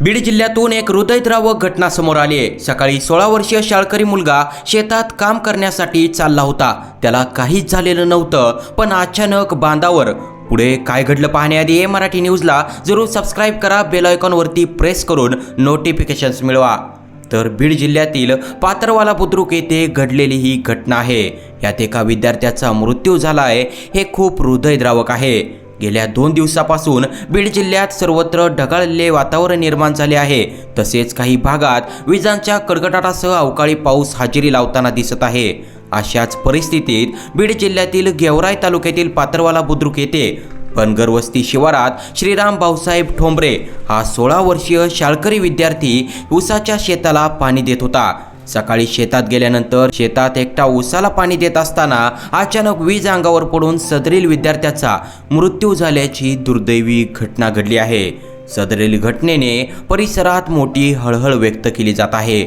बीड जिल्ह्यातून एक हृदयद्रावक घटना समोर आली आहे. सकाळी सोळा वर्षीय शाळकरी मुलगा शेतात काम करण्यासाठी चालला होता. त्याला काहीच झालेलं नव्हतं पण अचानक बांधावर. पुढे काय घडलं पाहण्याआधी ए मराठी न्यूजला जरूर सबस्क्राईब करा बेल आयकॉनवरती प्रेस करून नोटिफिकेशन्स मिळवा. तर बीड जिल्ह्यातील पात्रवाला बुद्रुक येथे घडलेली ही घटना आहे. यात एका विद्यार्थ्याचा मृत्यू झाला आहे हे खूप हृदयद्रावक आहे. गेल्या दोन दिवसापासून बीड जिल्ह्यात सर्वत्र ढगाळलेले वातावरण निर्माण झाले आहे. तसेच काही भागात विजांच्या कडकडाटासह अवकाळी पाऊस हजेरी लावताना दिसत आहे. अशाच परिस्थितीत बीड जिल्ह्यातील गेवराई तालुक्यातील पात्रवाला बुद्रुक येथे बनगर वस्ती शिवारात श्रीराम भाऊसाहेब ठोंबरे हा सोळा वर्षीय शाळकरी विद्यार्थी ऊसाच्या शेताला पाणी देत होता. सकाळी शेतात गेल्यानंतर शेतात एकटा ऊसाला पाणी देत असताना अचानक वीज अंगावर पडून सदरील विद्यार्थ्याचा मृत्यू झाल्याची दुर्दैवी घटना घडली आहे. सदरील घटनेने परिसरात मोठी हळहळ व्यक्त केली जात आहे.